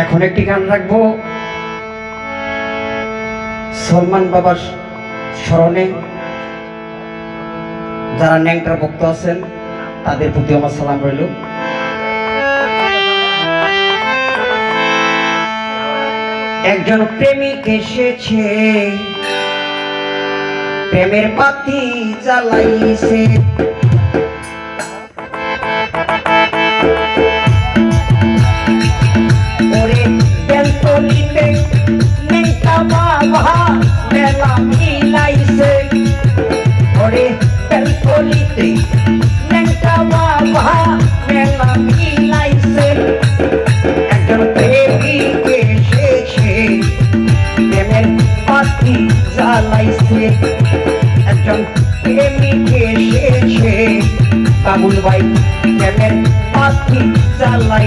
এখন একটি গান রাখব। সলমান বাবার স্মরণে যারা ন্যাংটার ভক্ত আছেন, তাদের প্রতি আমার সালাম রইল। একজন প্রেমিক এসেছে, প্রেমের পাতি জ্বালাইছে। কাবুল ভাই কেমন পাখি চালাই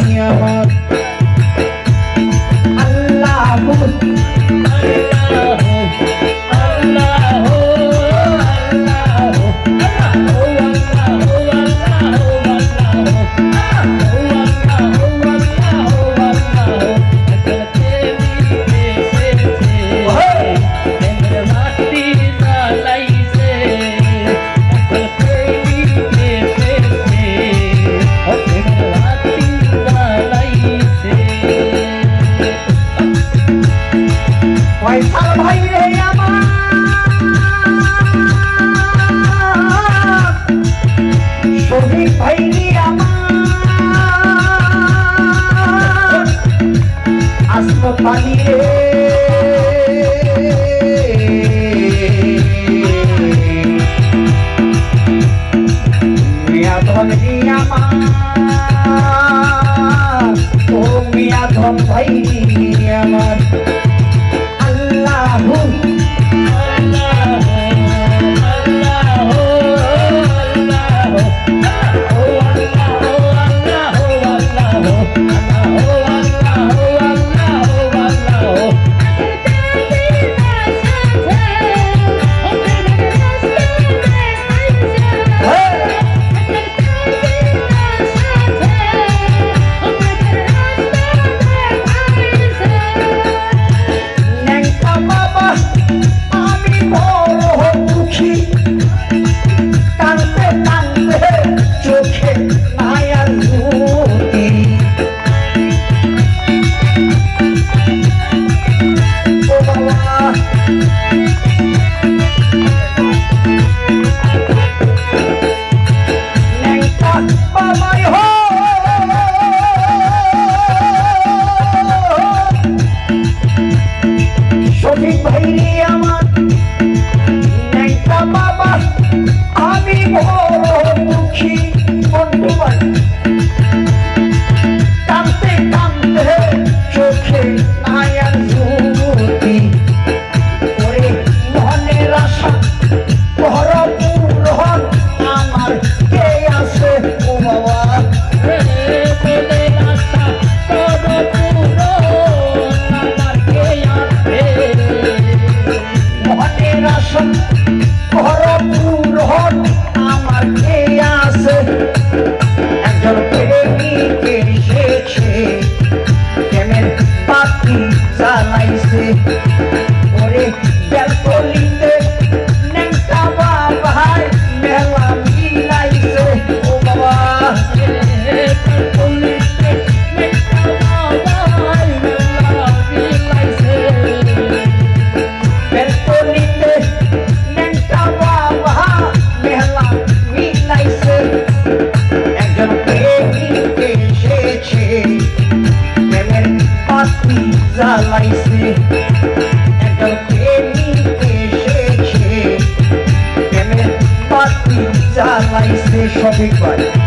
জ্বালাইছে সঠিক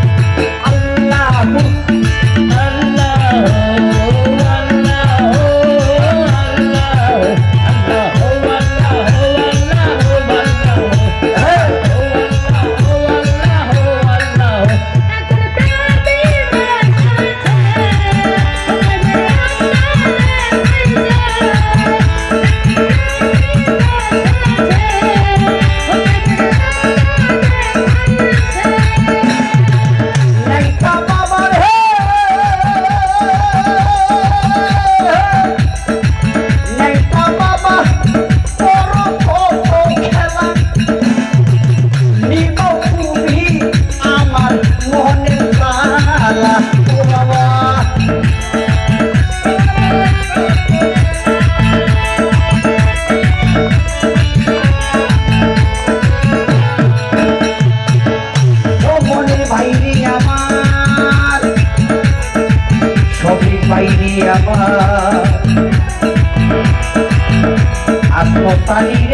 Tá aí.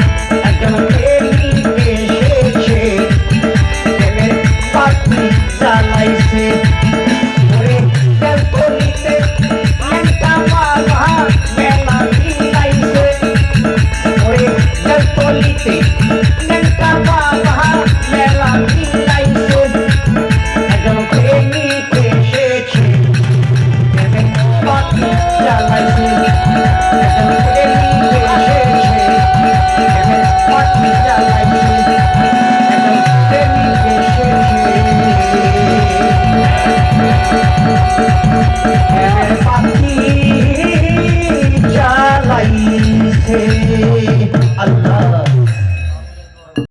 চালাইছে